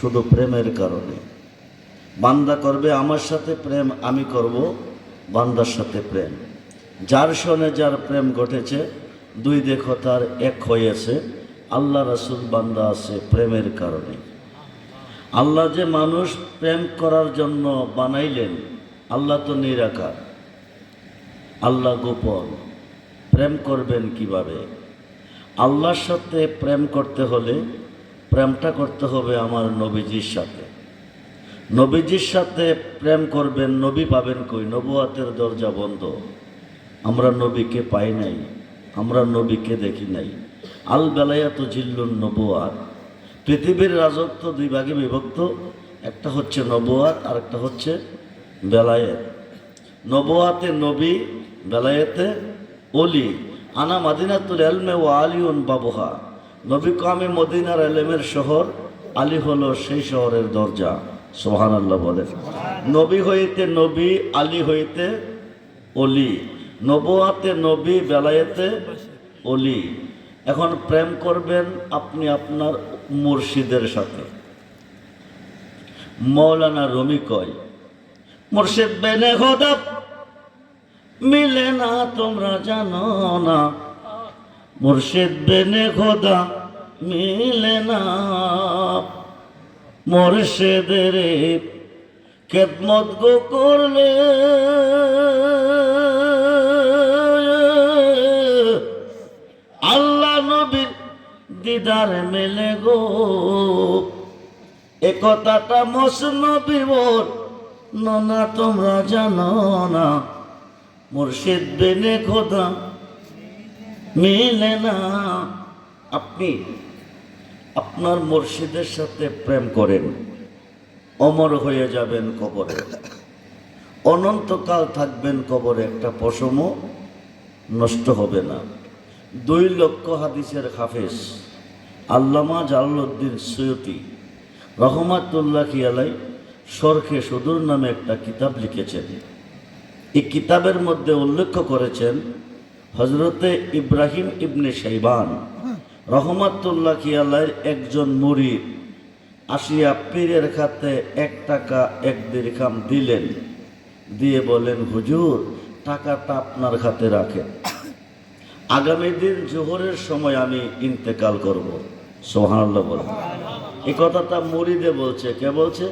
শুধু প্রেমের কারণে। বান্দা করবে আমার সাথে প্রেম, আমি করব বান্দার সাথে প্রেম। যার সনে যার প্রেম ঘটেছে, দুই দেখো তার এক হয়েছে। আল্লাহ রাসুল বান্দা আছে প্রেমের কারণে। আল্লাহ যে মানুষ প্রেম করার জন্য বানাইলেন, আল্লাহ তো নিরাকার। আল্লাহ গোপন। প্রেম করবেন কীভাবে? আল্লাহর সাথে প্রেম করতে হলে প্রেমটা করতে হবে আমার নবীজির সাথে। নবীজির সাথে প্রেম করবেন, নবী পাবেন কই? নবুয়াতের দরজা বন্ধ। আমরা নবীকে পাই নাই, আমরা নবীকে দেখি নাই। আল বেলায়াত জিল্লুন নবুয়াত। পৃথিবীর রাজত্ব দুই ভাগে বিভক্ত, একটা হচ্ছে নবুয়াত আর একটা হচ্ছে বেলায়েত। নবুয়াতে নবী, বেলায়েতে অলি আনা মাদিনাতুল এলমে ও আলিউন বাবুহা। নবী কামে মদিনার এলেমের শহর, আলী হলো সেই শহরের দরজা সোহান আল্লাহ বলে। নবী হইতে নবী, আলী হইতে অলি, নবুয়াতে নবী, বেলায়েতে অলি। এখন প্রেম করবেন আপনি আপনার মুর্শিদের সাথে। মৌলানা রমি কয়, মুর্শিদ বেনে খোদা মিলে না তোমরা জানো না। মুর্শিদ বেনে খোদা মিলে না। মুর্শিদের খেদমত গো করলে। আল্লাহ নবীর দিদার মেলে গো। এ কথাটা মসনবী বল না তোমরা জানো না। মুর্শিদ বেনে খোদা মিলে না। আপনি আপনার মুর্শিদের সাথে প্রেম করেন, অমর হয়ে যাবেন কবরে। অনন্তকাল থাকবেন কবরে, একটা পশমও নষ্ট হবে না। দুই লক্ষ হাদিসের হাফেজ, আল্লামা জালালউদ্দিন সৈয়তি রহমাতুল্লাহ খিয়ালাই সরখে সুদূর নামে একটা কিতাব লিখেছেন। এই কিতাবের মধ্যে উল্লেখ করেছেন হজরতে ইব্রাহিম ইবনে সাইবান রহমাতুল্লাহ খিয়ালাইয়ের একজন মুরিদ আসিয়া পীরের খাতে এক টাকা এক দিরখাম দিলেন, দিয়ে বলেন হুজুর, টাকাটা আপনার খাতে রাখেন। আগামী দিন জোহরের সময় আমি ইন্তেকাল করব। সোহানাল্লাহ বলেন। এই কথাটা মুরিদে বলছে। কে বলছে?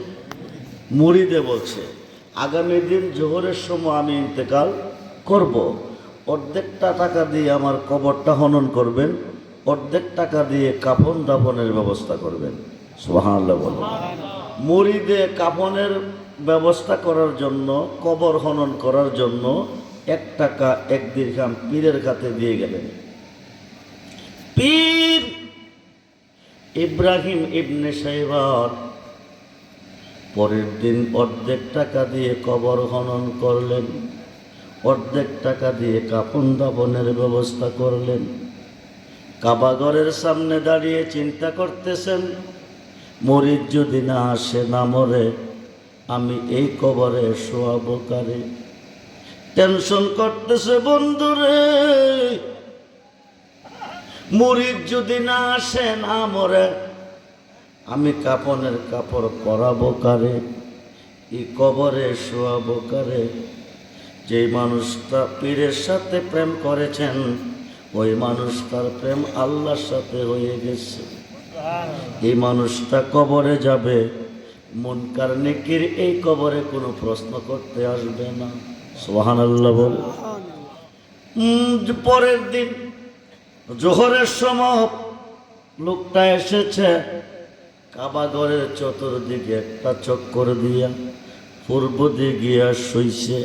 মুরিদে বলছে, আগামী দিন জোহরের সময় আমি ইন্তেকাল করব। অর্ধেকটা টাকা দিয়ে আমার কবরটা হনন করবেন অর্ধেক টাকা দিয়ে কাফন দাফনের ব্যবস্থা করবেন। সোহানাল্লাহ বলেন। কাফনের ব্যবস্থা করার জন্য, কবর হনন করার জন্য এক টাকা এক দীর্ঘাম পীরের কাছে দিয়ে গেলেন। পীর ইব্রাহিম ইবনে সাইবার পরের দিন অর্ধেক টাকা দিয়ে কবর খনন করলেন, অর্ধেক টাকা দিয়ে কাপন দাপনের ব্যবস্থা করলেন। কাবাগরের সামনে দাঁড়িয়ে চিন্তা করতেছেন মরিদ যদি না আসে না মরে, আমি এই কবরে শোয়াবো কারে? টেনশন করতেছে, বন্ধুরে মুরিদ যদি না আসে না মরে, আমি কাপনের কাপড় পরাবো কারে? এই কবরে শোয়াবো কারে? যে মানুষটা পীরের সাথে প্রেম করেছেন ওই মানুষটার প্রেম আল্লাহর সাথে হয়ে গেছে। এই মানুষটা কবরে যাবে। মনকার নেকির এই কবরে কোনো প্রশ্ন করতে আসবে না। সোহান আল্লাহ বল পরের দিন জোহরের সময় লোকটা এসেছে কাবাগরের চতুর্দিকে একটা চক্কর দিয়া পূর্ব দিকে গিয়া শুইছে।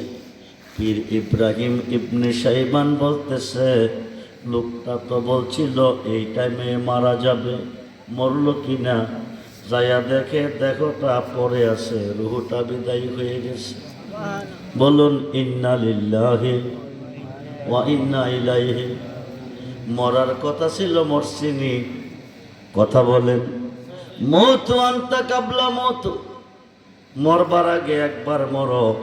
পীর ইব্রাহিম ইবনে সাইবান বলতেছে লোকটা তো বলছিল, এই টাইমে মারা যাবে। মরল কি না যাইয়া দেখে দেখোটা পরে আছে। রুহুটা বিদায়ী হয়ে গেছে। বলুন, ইন্না লিল্লাহি ওয়া ইন্না ইলাইহি। মরার কথা ছিল মরসিনি। কথা বলেন, মত আন্তা কাবলা মত। মরবার আগে একবার মর।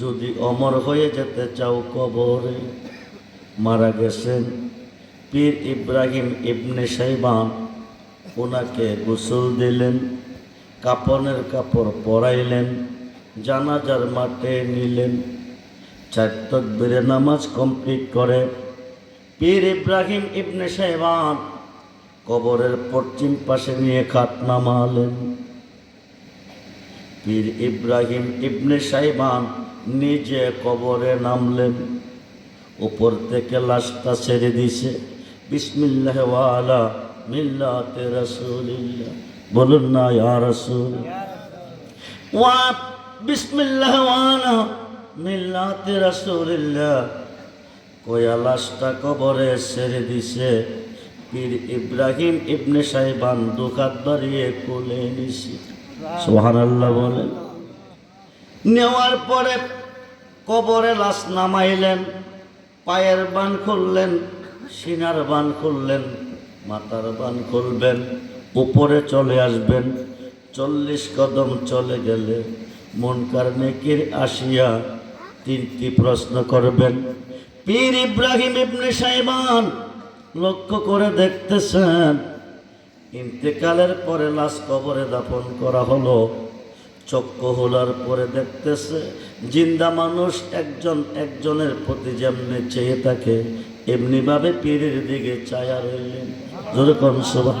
যদি অমর হয়ে যেতে চাও কবরে। মারা গেছেন পীর ইব্রাহিম ইবনে সাইবান ওনাকে গোসল দিলেন, কাপনের কাপড় পরাইলেন, জানাজার মাঠে নিলেন, চার তকবীরে নামাজ কমপ্লিট করে। পীর ইব্রাহিম ইবনে সাহেবান কবরের পশ্চিম পাশে নিয়ে খাট নামালেন। পীর ইব্রাহিম ইবনে সাহেবান নিজে কবরে নামলেন। উপর থেকে লাশটা ছেড়ে দিছে। বিসমিল্লাহ ওয়ালা মিল্লাতে রাসূলিল্লাহ। বলুন না, ইয়া রাসূল। ওয়া বিসমিল্লাহ ওয়ালা মিল্লাতে রাসূলিল্লাহ। কয়া, লাশটা কবরে ছেড়ে দিছে। পীর ইব্রাহিম ইবনে সাহেবান দুখাত বাড়িয়ে কোলে নিছে। সুবহানাল্লাহ বলেন। নেওয়ার পরে কবরে লাশ নামাইলেন। পায়ের বান খুললেন, সিনার বান খুললেন, মাথার বান খুলবেন, উপরে চলে আসবেন, চল্লিশ কদম চলে গেলে মনকার নেকির আসিয়া তিনটি প্রশ্ন করবেন। পীর ইব্রাহিম ইবনে সাইবান লক্ষ্য করে দেখতেছেন, ইন্তেকালের পরে লাশ কবরে দাফন করা হলো। চক্ষু হোলার পরে দেখতেছে, জিন্দা মানুষ একজন একজনের প্রতি যেমনি চেয়ে থাকে, এমনিভাবে পীরের দিকে চায়া রইলেন। যেরকম সভা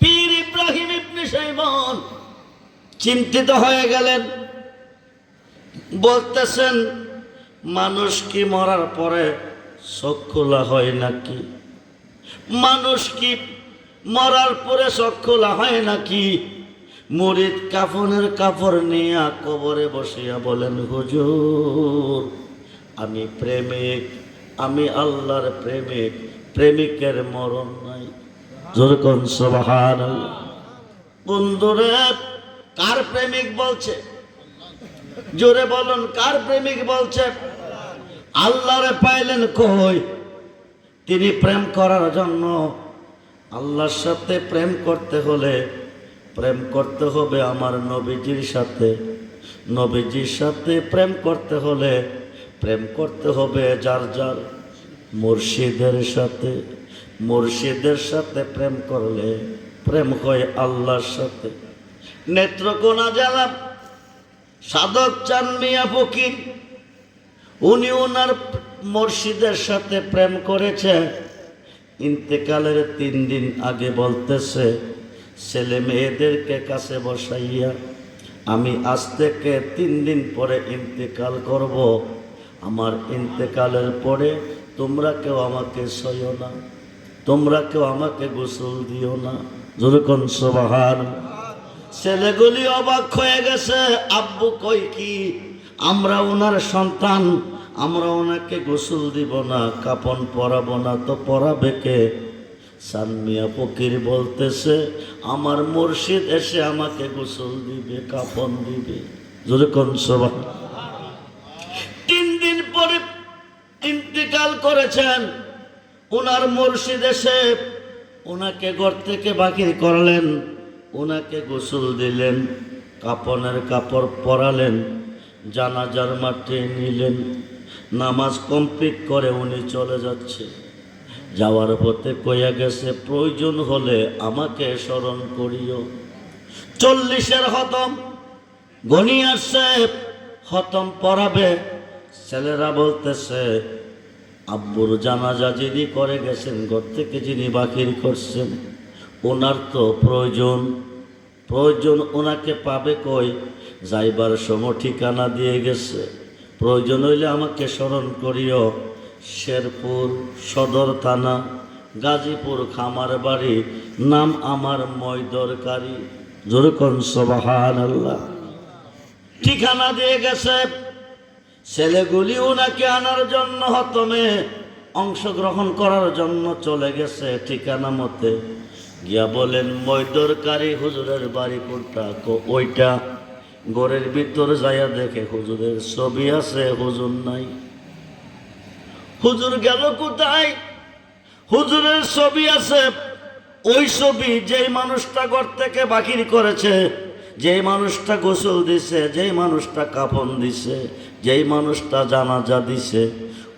পীর ইব্রাহিম ইবনে চিন্তিত হয়ে গেলেন। বলতেছেন, মানুষ কি মরার পরে চোখ হয় নাকি? মানুষ কি মরার পরে চোখ হয় নাকি? মুরিদ কাফনের কাপড় নিয়ে কবরে বসিয়া বলেন, হুজুর, আমি প্রেমিক, আমি আল্লাহর প্রেমিক, প্রেমিকের মরণ নাই। যেরকম বন্ধুরে, কার প্রেমিক বলছে? জোরে বলুন, কার প্রেমিক বলছে? আল্লাহরে পাইলেন কই? তিনি প্রেম করার জন্য আল্লাহর সাথে প্রেম করতে হলে প্রেম করতে হবে আমার নবীজির সাথে। নবীজির সাথে প্রেম করতে হলে প্রেম করতে হবে যার যার মুর্শিদের সাথে। মুর্শিদের সাথে প্রেম করলে প্রেম হয় আল্লাহর সাথে। নেত্রকোনা জেলা সাধক চান মিয়া ফকির, উনি ওনার মুর্শিদের সাথে প্রেম করেছে। ইন্তেকালের তিন দিন আগে বলতেছে ছেলে মেয়েদেরকে কাছে বসাইয়া আমি আজ থেকে তিন দিন পরে ইন্তেকাল করব। আমার ইন্তেকালের পরে তোমরা কেউ আমাকে সইও না, তোমরা কেউ আমাকে গোসল দিও না। যেরকম সবাহার ছেলেগুলি অবাক হয়ে গেছে, আব্বু কই কি? আমরা ওনার সন্তান, আমরা ওনাকে গোসল দিব না, কাপন পরাবো না, তো পরাবে কে? সানমিয়া ফকির বলতেছে, আমার মুর্শিদ এসে আমাকে গোসল দিবে, কাপন দিবে। যেরকম তিন দিন পরে ইন্তিকাল করেছেন। ওনার মুর্শিদ এসে ওনাকে ঘর থেকে বাকির করলেন ওনাকে গোসল দিলেন, কাপনের কাপড় পরালেন, জানাজার মাঠে নিলেন। নামাজ কমপ্লিট করে উনি চলে যাচ্ছে। যাওয়ার পথে কইয়া গেছে, প্রয়োজন হলে আমাকে স্মরণ করিও। চল্লিশের হতম গনি আসছে হতম পড়াবে। ছেলেরা বলতেছে, আব্বুর জানাজা যিনি করে গেছেন, ঘর থেকে যিনি বাকির করছেন, ওনার তো প্রয়োজন। প্রয়োজন ওনাকে পাবে কই? যাইবার সময় ঠিকানা দিয়ে গেছে। প্রয়োজন হইলে আমাকে স্মরণ করিও। শেরপুর সদর থানা, গাজীপুর খামার বাড়ি, নাম আমার ময়দরকারী। যেরকম সবাহান আল্লাহ ঠিকানা দিয়ে গেছে, ছেলেগুলি ওনাকে আনার জন্য হতমে, অংশগ্রহণ করার জন্য চলে গেছে ঠিকানা মতে। গিয়া বলেন মৈদরকারী হুজুরের বাড়ি কোনটা? ওইটা। ঘরের ভিতর যাইয়া দেখে হুজুরের ছবি আছে, হুজুর নাই। হুজুর গেল কোথায়? হুজুরের ছবি আছে। ওই ছবি যেই মানুষটা ঘর থেকে বাকির করেছে, যেই মানুষটা গোসল দিছে, যেই মানুষটা কাফন দিছে, যেই মানুষটা জানাজা দিছে,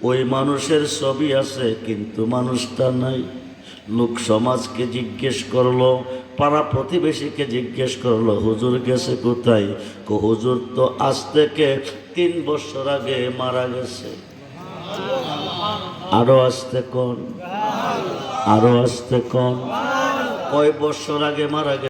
ওই মানুষের ছবি আছে, কিন্তু মানুষটা নাই। লোক সমাজকে জিজ্ঞেস করল, পাড়া প্রতিবেশীকে জিজ্ঞেস করল, হুজুর গেছে কোথায়? হুজুর তো আজ থেকে তিন বছর আগে মারা গেছে। আরও আসতে কোন? আরও আসতে কোন? কয় বছর আগে মারা